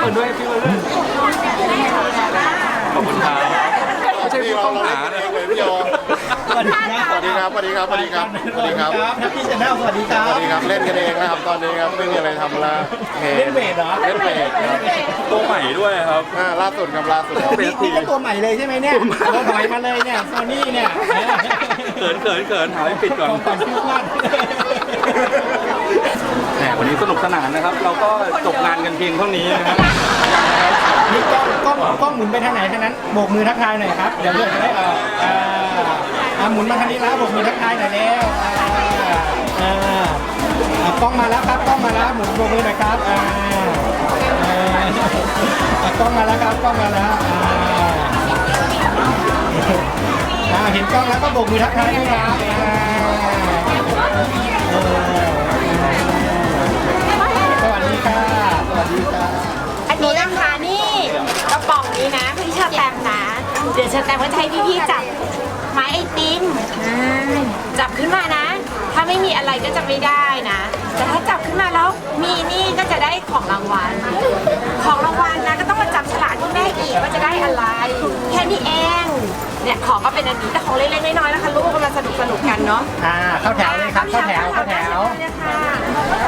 เปิดด้วยพี่เปิดด้วยขอบคุณครับไม่ใช่ผู้ต้องหานะสวัสดีครับสวัสดีครับสวัสดีครับสวัสดีครับสวัสดีครับแฮปปี้ชาแนลสวัสดีครับสวัสดีครับเล่นกันเองนะครับตอนนี้ครับไม่มีอะไรทำล้วเล่นเวทเหรอเล่นเวทครับตัวใหม่ด้วยครับอ่าล่าสุดครับล่าสุดครับนี่นี่ก็ตัวใหม่เลยใช่ไหมเนี่ยตัวถอยมาเลยเนี่ยโซนี่เนี่ยเขินเขินเขินหาให้ปิดก่อนของขวัญคริสต์มาสแหม วันนี้สนุกสนานนะครับ เราก็จบงานกันเพียงเท่านี้นะครับนี่กล้องกล้องกล้องหมุนไปทางไหนทางนั้นโบกมือทักทายหน่อยครับเดี๋ยวเลือดจะได้ออกอ่าอ่าหมุนมาทางนี้แล้วโบกมือทักทายหน่อยแล้วอ่าอ่าอ่ากล้องมาแล้วครับกล้องมาแล้วหมุนโบกมือหน่อยครับอ่าอ่าอ่ากล้องมาแล้วครับกล้องมาแล้วอ่าอ่าเห็นกล้องแล้วก็โบกมือทักทายด้วยครับอ่าเออ ดีค่ะ สวัสดีค่ะ อันนี้นะคะนี่กระป๋องนี้นะพี่ชาแตมนะ เดี๋ยวชาแตมก็จะให้พี่ๆจับไม้ไอติมอ่าจับขึ้นมานะ ถ้าไม่มีอะไรก็จะไม่ได้นะ แต่ถ้าจับขึ้นมาแล้วมีนี่ก็จะได้ของรางวัล ของรางวัลนะก็ต้องมาจับฉลากที่แม่อีกว่าจะได้อะไร แค่นี้เองเนี่ยของก็เป็นอันนี้แต่ของเล็กๆน้อยๆนะคะลูกก็มาสนุกสนุกๆกันเนาะอ่าเข้าแถวเลยครับเข้าแถวเข้าแถวเลยค่ะ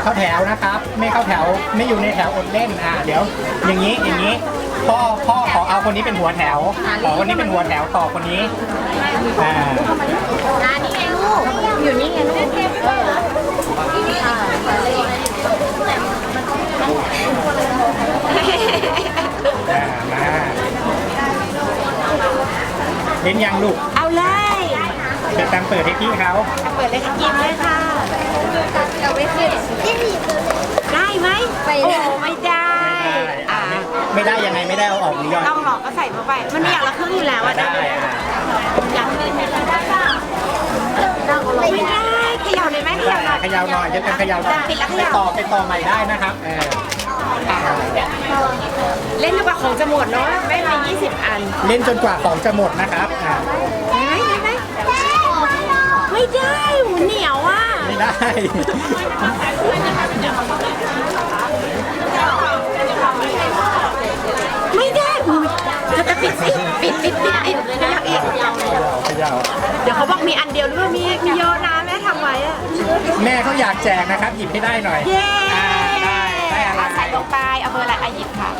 เข้าแถวนะครับ ไม่เข้าแถวไม่อยู่ในแถวอดเล่นอ่าเดี๋ยว อย่างนี้อย่างนี้ พ่อพ่อขอเอาคนนี้เป็นหัวแถวขอคนนี้เป็นหัวแถวต่อคนนี้อ่าอ่านี่ไงลูก อยู่นี่ไงลูกเอออ่ามาเล่นยังลูก เอาเลยเดี๋ยวตามเปิดให้พี่เขาเปิดเลยค่ะกินเลยค่ะ เอาไว้ขึ้นได้ไหมโอ้ไม่ได้อ่าไม่ได้ยังไงไม่ได้เอาออกหรือยอดต้องหลอกก็ใส่เข้าไป มันมีอย่างละครึ่งอยู่แล้วอะได้ได้อ่าอยากกินไม่ได้ไม่ได้เขย่าเลยไหมเขย่าหน่อยเขยาวหน่อยจะเป็นเขยาวหน่อยปิดแล้วเขไปย่าต่อไปต่อใหม่ได้นะครับเออเล่นดีกว่าของจะหมดเนาะไม่ไป20อัน เล่นจนกว่าของจะหมดนะครับอ่าได้ไหมได้ไหมไม่ได้หูเหนียวอะ ไม่ได้ ไม่ได้หูจะจะปิดสิปิดปิดปิดปิดเลยนะอีกเขยาวเดี๋ยวเขาบอกมีอันเดียวหรือว่ามีมีเยอะนะแม่ทำไว้อะแม่เขาอยากแจกนะครับ หยิบให้ได้หน่อย เย้อ่าได้ได้อะไรใส่ลงไปเอาเบอร์อะไรอาหยิบค่ะ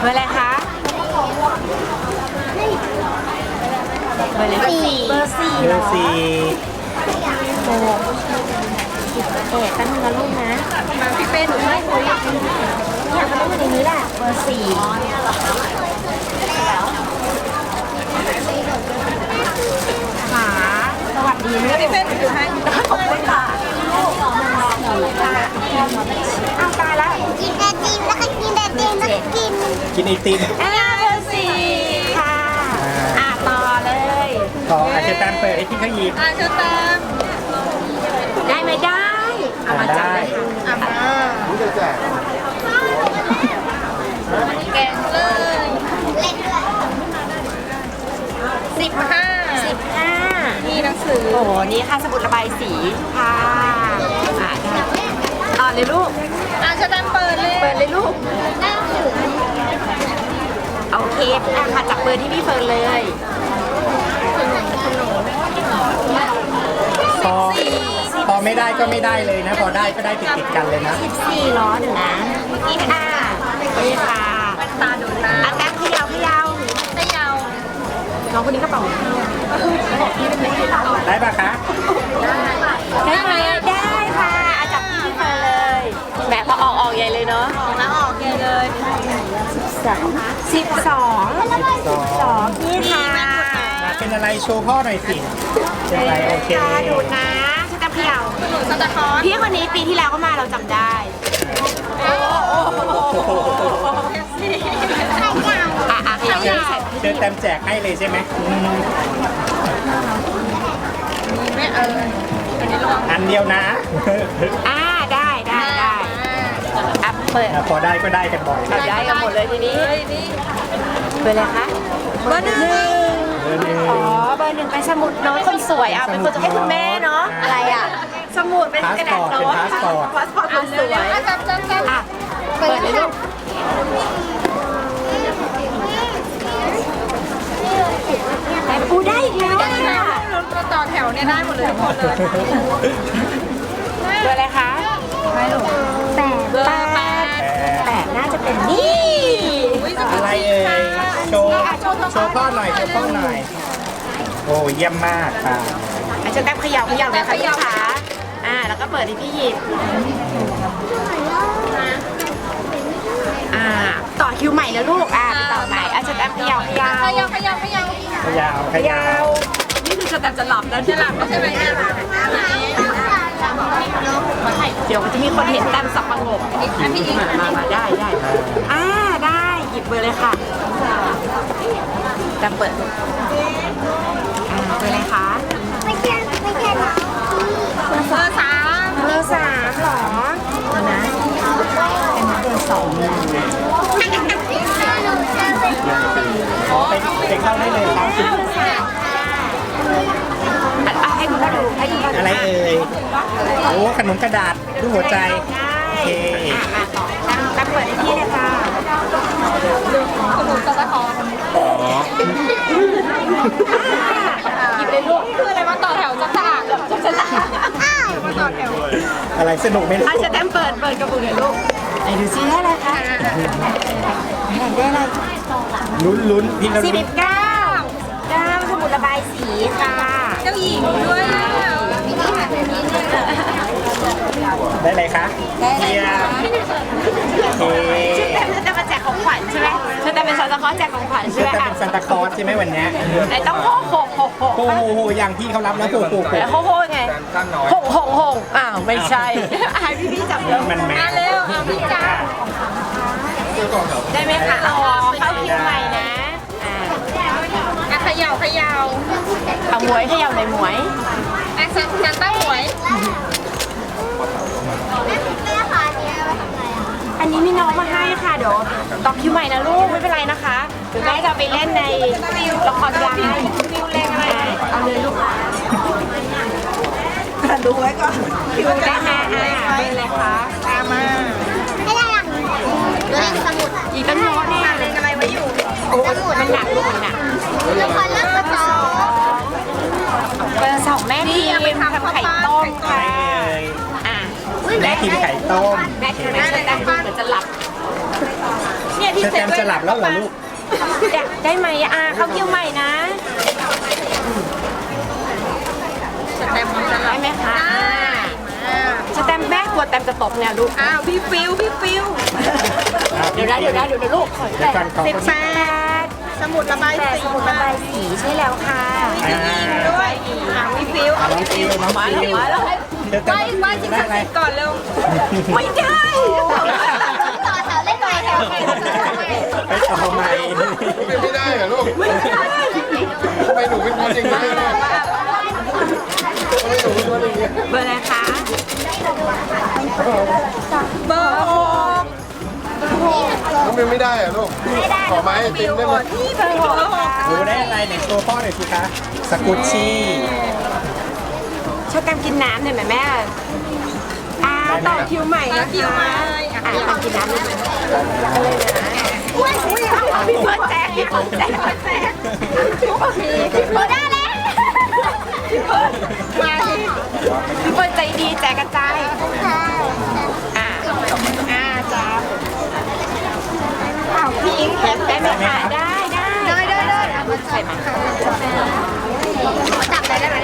เบอร์อะไรคะเบอร์อะไรสี่เบอร์สี่เบอร์สี่ โอ้เอ๊ะตั้งนึงนะลูกนะ มาพี่เป้หนูให้คุยเนี่ยเขาต้องมาในนี้แหละเบอร์สี่ขาสวัสดีนะพี่เป้หนูดูให้ขอบคุณค่ะเอาตายแล้วกินไอติมแล้วก็กินไอติมแล้วก็กินกินไอติมอ่าเบอร์สี่ค่ะอะต่อเลยต่ออาจจะตามเปิดให้พี่เขาหยิบอาจะตาม ได้ไหมได้เอามาจับเลยค่ะอะนี่จะแจกแกงเลยเล่นด้วยสิบห้าสิบห้านี่หนังสือ โอ้โหนี่ค่ะสมุดระบายสีค่ะอะได้ต่อเลยลูกอะจะตามเปิดเลย เปิดเลยลูกหนังสือโอเคอะค่ะจับเบอร์ที่พี่เฟิร์นเลยพอ พอไม่ได้ก็ไม่ได้เลยนะ พอได้ก็ได้ติดติดๆกันเลยนะสิบสี่ล้อหนึ่งนะนี่ค่ะนี่ค่ะตาดูนะอะแต้มเขยาวขยาวขยาวน้องคนนี้กระเป๋าได้ปะคะได้ไหมได้ค่ะอาจับที่พี่เฟิร์นเลยแหมพอออกออกใหญ่เลยเนาะแล้วออกใหญ่เลยสองสิบสองสองนี่ค่ะ เป็นอะไรโชว์พ่อหน่อยสิเป็นอะไรโอเค ตาดูนะชุดตาเพียวพี่คนนี้ปีที่แล้วก็มาเราจำได้อะอะขยับเชิญนี่ใส่เชิญแตมแจกให้เลยใช่ไหมอืมอันเดียวนะ อ่าได้ได้ได้อะเปิดอะพอได้ก็ได้กันบ่อยเอาได้กันหมดเลยทีนี้เบอร์อะไรคะเบอร์หนึ่งเบอร์หนึ่งอ๋อเบอร์หนึ่งเป็นสมุดน้องคนสวยอะเป็นคนจะให้คุณแม่เนาะอะไรอะ สมุดเป็นกระดาษโน้ตพาสปอร์ต พาสปอร์ตสวยๆอะจับจับจับอะเปิดเลยลูกแต่ปูได้อีกแล้วอะต่อแถวเนี่ยได้หมดเลยทุกคนเลยเบอร์อะไรคะไม่รู้แปดเบอร์แปดแปดน่าจะเป็นนี่อะไรเอ่ยโชว์โชว์พ่อหน่อยโชว์พ่อหน่อย โอ้เยี่ยมมากค่ะ อาจจะแต้มเขย่าเขย่าเลยค่ะพี่ขาอ่าแล้ว ก็เปิดให้พี่หยิบอ่าต่อคิวใหม่แล้วลูก อ่าไปต่อไปอาจจะแต้มเขย่าเขย่าขยับขยับขยับขยาวขยาวนี่คือจะแต้มจะหลับแล้วจะหลับแล้วใช่ไหมอะเดี๋ยวจะมีคนเห็นแต้มสับประงกมามามาได้ได้อ่าได้หยิบเบอร์เลยค่ะแต้มเปิดอ่าเบอร์อะไรคะ ไม่ใช่ไม่ใช่หรอเบอร์สามเบ อร์สามหรอนะเป็นเบอร์สองเลยขอไปไปเข้าได้เลยครับอะอะให้คุณพ่อดูให้คุณพ่อดูอะไรเอ่ยโอ้ขนมกระดาษรูปหัวใจโอเคตั้งตั้งเปิดที่เลยค่ะขนมตะตะคอนหยิบเลยลูกคืออะไรมาต่อแถวจะสะอาดจะสะอาดมา ต่อแถวอะไรสนุกไหมลูอากจะแต้มเปิดเปิดกระปุกหน่อยลูกไหนดูซิได้อะไรคะไหนได้อะไรลุ้นลุ้นพี่ละสิลุ้นบเก้าเก้าสมุดระบายสีค่ะเจ้าหญิงด้วยได้อะไรคะเยี่ยมโอเคชื่อเต็มจะมาแจกของขวัญใช่ไหมชื่อเต็มเป็นซานตาคลอสแจกของขวัญใช่จะไหมเป็อะนซานตาคลอสใช่ไหมวันเนี้ยไหนต้องโฮโฮโฮโฮโอ้โหอย่างพี่เขารับแล้วโอ้โหแล้วโฮโฮไงหง หงหงอ้าวไม่ใช่ให้พี่พี่จับเลยมันแมวเร็วอะพี่จ้าได้ไหมคะอ๋อเข้าคิวใหม่นะอ่าอะเขย่าเขย่าเอาหมวยเขย่าหน่อยหมวย อะซันซันต้าหวยแม่ขอเนี้ยไว้ทำไมอะอันนี้มีน้องมาให้ค่ะเดี๋ยวต่อคิวใหม่นะลูกไม่เป็นไรนะคะเดี๋ยวแม่จะเอาไปเล่นในละครดังคิวเล่นอะไรเอาเลยลูก ดูไว้ก่อนคิวได้ไหมอ่าเป็นอะไรคะตามมาไม่ได้หรอกเล่นสมุดอีกตั้งเยอะเนี่ยเล่นอะไรไว้อยู่โอ้มันหนักลูกมันหนักละครเรื่องกระสอบเบอร์สองแม่ทีมทำไข่ต้มค่ะเอ้ยอะแม่ทีมไข่ต้มแม่ทีมแม่จะแต่งเหมือนจะหลับเนี่ยที่เชอเซ็แตมจะหลับแล้วเหรอลูกได้ไหมอะเข้าคิวใหม่นะ กลัวแตมจะตกเนี่ยลูก อ้าว พี่ฟิว พี่ฟิวเดี๋ยวนะเดี๋ยวนะเดี๋ยวนะลูกเดี๋ยวก่อนขอสิบแปดสมุดระบายแปดสีสมุดระบายสีใช่แล้วค่ะอ่าด้วยอะพี่ฟิวเอาน้องฟิวน้องฟิวมาแล้วเชอแตไหว้มไหว้สิ่งได้ศักดิ์อะไรสิทธิ์ก่อนเร็ว ไม่ได้ต่อแถวเล่นต่อแถวไปต่อใหม่ น้องเป็นไม่ได้เหรอลูกขอไม้ไอติมได้ไหมนี่เบอร์หกค่ะหนูได้อะไรไหนโชว์พ่อหน่อยสิคะสกุชชี่ชอบการกินน้ำหน่อยไหมแม่อ่าต่อคิวใหม่ต่อนะคิวคะมาเลยอะอ่าต่อกินน้ำเลยนะ ใส่มาจับได้ไหม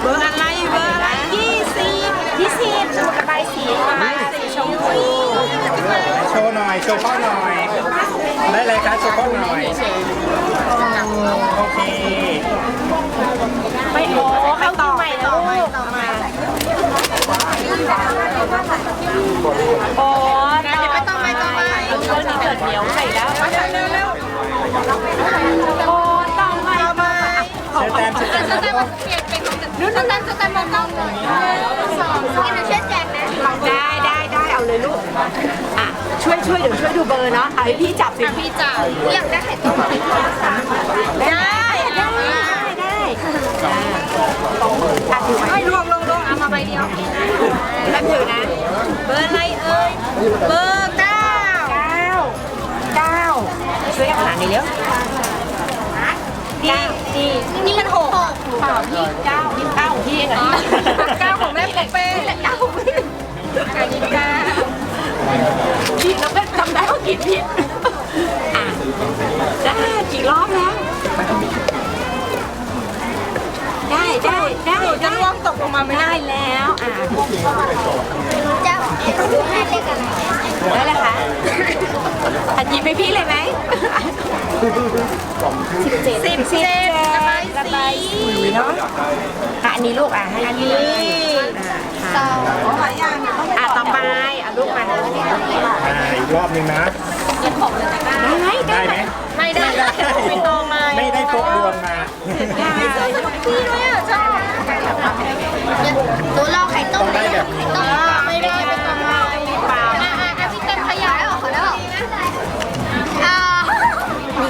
เบอร์อะไรเบอร์อะไรยี่สิบยี่สิบสมุดระบายสีค่ะสีชมพูโชว์หน่อย โชว์พ่อหน่อย ได้เลยคะโชว์พ่อหน่อย โอเค ไม่โอ้เข้าต่อใหม่นะลูกมาโอ้ต่อไปต่อไปต่อไปเรื่องนี้เกิดเหนียวใส่แล้วเร็วเร็ว โอ้ต่อไปมา เชอแตมเชอแตมสแตมป์เปลี่ยนเป็นของนู่นสแตมสแตมมองกล้องเลยสองที่มันช่วยแจกนะได้ได้ได้เอาเลยลูกอะช่วยช่วยเดี๋ยวช่วยดูเบอร์เนาะเอาให้พี่จับสิ พี่จ๋าอยากได้ไข่ต้มได้ได้ได้อ่าอะถือไว้ลวงลงลงเอามาใบเดียวแป๊บถือนะ เบอร์อะไรเอ่ยเบอร์เก้า ช่วยกันหาหน่อยเร็วดีดีนี่มันหกเปล่าพี่เก้าพี่เก้าของพี่เองเหรอเยิบไปพี่เลยไหมสิบเจ็ดสิบเจ็ดระบายสีเนาะอะอันนี้ลูกอะให้อันนี้อะค่ะอะต่อไปอะลูกมาเลยอ่าอีกรอบหนึงนะได้ไหมได้ไหมไม่ได้ไม่โตมาไม่ได้พกรวมมาได้พี่ด้วยอะชอบหนูรอไข่ต้มได้แบบนี้ต้มไม่ได้ไม่ต้องมาเปล่า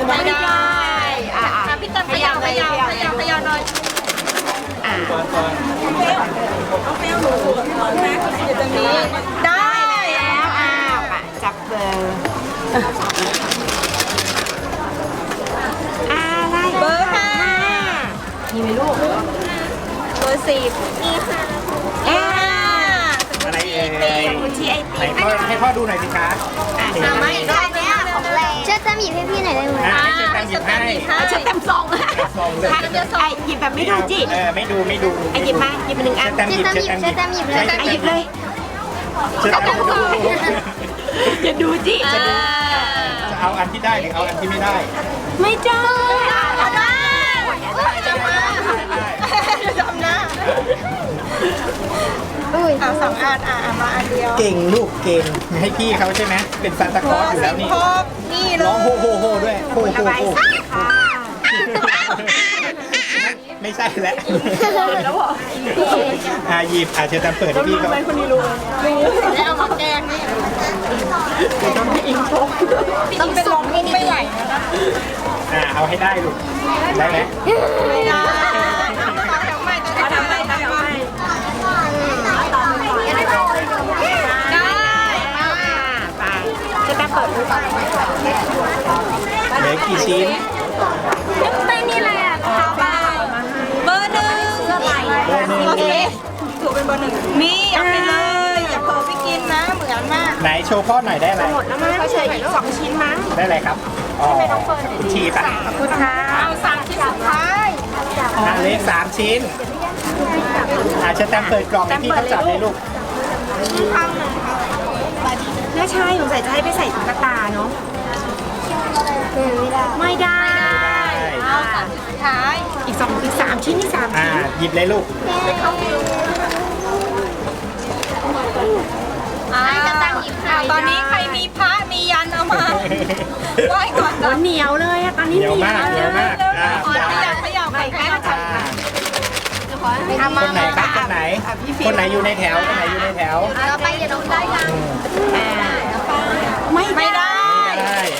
ไม่ได้อะอะพี่เต็มขยายขยายขยายขยายหน่อยอะได้แล้วอ้าวอะจับเบอร์อะไรเบอร์ห้ามีไหมลูกเบอร์สิบนี่ค่ะอ่าอะไรเอ่ยคุณที่ไอไหนติมพ่อให้พ่อดูหน่อยสิคะอะทำไมได้เนี้ยของแรงช่วยจำหยิบให้พี่หน่อยได้ไหมอ่าให้ เชฟแตมหยิบให้เอาฉันเต็มซองซองเลยถ้าไอหยิบแบบไม่ดูจิเออไม่ดูไม่ดูไอหยิบมาหยิบมาหนึ่งอันเชฟแตมหยิบเชฟแตมหยิบเชฟแตมหยิบเลยใช่ไอหยิบเลยเชฟแตมดูอย่าดูจิจะเอาอันที่ได้หรือเอาอันที่ไม่ได้ ไม่ได้เอาได้จำมาจำนะอุ้ยเอาสองอันอะมาอันเดียว เก่งลูกเก่งให้พี่เขาใช่ไหมเป็นซานตาคลอสอยู่แล้วนี่พกนี่ เลร้องยโฮโฮโฮด้วยโฮโฮระบายโฮสีค่ะไม่ใช่แล้วแล้วบอกอ่าหยิบอาจจะตามเปิดให้พี่เขาแล้วเอามาแกงนี่ต้องเป็นลมไม่ไหวนะอ่าเอาให้ได้ลูกได้ไหมไม่ได้ กี่ชิ้นไม่มีอะไรอะเท้าบ้าเบอร์หนึ่งเบอร์หนึ่งโอเคถูกเป็นเบอร์หนึ่งมีเอาไปเลยอย่าเผลอไปกินนะเหมือนมากไหนโชว์พ่อหน่อยได้อะไรหมดแล้วมั้งเขาเฉยอีกสองชิ้นมั้งได้อะไรครับอ๋อชีปะขอบคุณค่ะเอาสามชิ้นสุดท้ายอ่าเหลขสามชิ้นอาจจะแตมเปิดกล่องให้พี่เขาจับเลยลูกน่าใช่สงสัยจะให้ไปใส่ตุ๊กตาเนาะ ไม่ได้ไม่ได้เอาสามชิ้นสุดท้ายอีกสองอีกสามชิ้นนี่สามอ่าชิ้นหยิบเลยลูกอ่าจะตั้งหยิบให้ตอนนี้ใครมีพระมียันเอามาไหว้ก่อนโอ้เหนียวเลยอะตอนนี้เหนียวมากเหนียวมากอ่าขอขยับขยับไปแม่อ่าเอามาคนไหนครับคนไหน คนไหนอยู่ในแถวคนไหนอยู่ในแถวต่อไปอย่าโดนได้ยังไม่ไม่ได้ได้ได้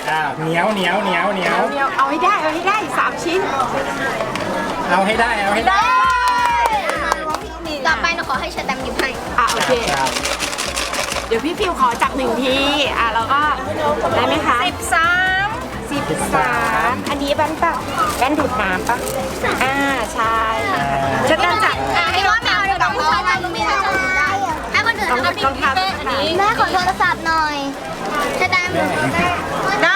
อ่าเหนียวเหนียวเหนียวเหนียวเหนียวเอาให้ได้เอาให้ได้สามชิ้นเอาให้ได้เอาให้ได้ต่อไปหนูขอให้เชอแตมหยิบให้อะโอเค ครับเดี๋ยวพี่ฟิวขอจับหนึ่งที อะแล้วก็ได้ไหมคะสิบสามสิบสามอันนี้แว่นปะแว่นดูดน้ำปะอ่าใช่จะตั้งจับ อะให้ว่าแมวเดี๋ยวต้องผู้ชายทำมีให้คนอื่นได้ให้คนอื่นต้องเอาต้องทำค่ะแม่ขอโทรศัพท์หน่อยเชอแตมได้ได้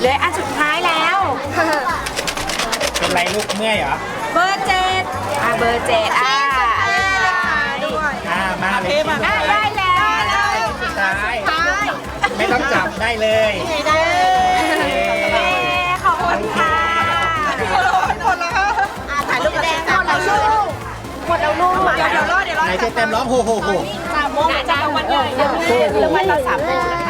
เหลยอันสุดท้ายแล้ว เป็นไรลูกเมื่อยเหรอ เบอร์เจ็ดอะเบอร์เจ็ดอะอันสุดท้ายด้วยอ่ามาเลยได้ได้แล้วสุดท้ายท้าย ไม่ต้องจับได้เลยได้เย้เย้ขอบคุณค่ะหมดแล้วค่ะถ่ายรูปแดงหมดแล้วลูกหมดแล้วลูกเดี๋ยวเดี๋ยวรอเดี๋ยวรอไหนเจะเต็มร้องโฮโฮโฮสามโมงน่าจะวันใหญ่เดี๋ยวเดี๋ยววันเราสามโมงนะคะ